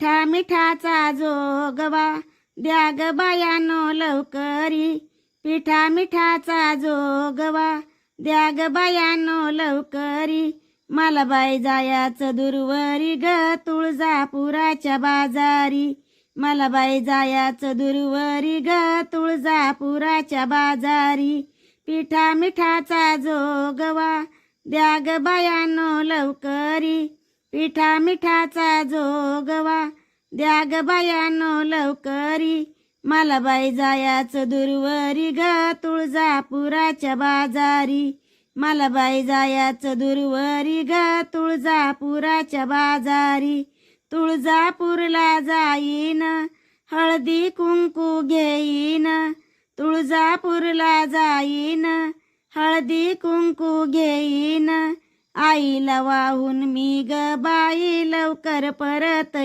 मिठा मिठाचा जोगवा द्या ग बायानो लवकरी. पिठा मिठाचा जोगवा द्या ग बायानो लवकरी. मला बाई जायाचं दुर्वरी ग तुळजापुराच्या बाजारी. मला बाई जायाचं दुर्वरी ग तुळजापुराच्या बाजारी. पिठा मिठाचा जोगवा द्या ग बायानो लवकरी. पिठा मिठाचा जोगवा द्या ग बायानो लवकरी. मला बाई जायाचं दुर्वरी ग तुळजापुराच्या बाजारी. मला बाई जायाचं दुर्वरी ग तुळजापुराच्या बाजारी. तुळजापूरला जाईन हळदी कुंकू घेईन. तुळजापूरला जाईन हळदी कुंकू घेईन. आईला वाहून मी ग बाई लवकर परत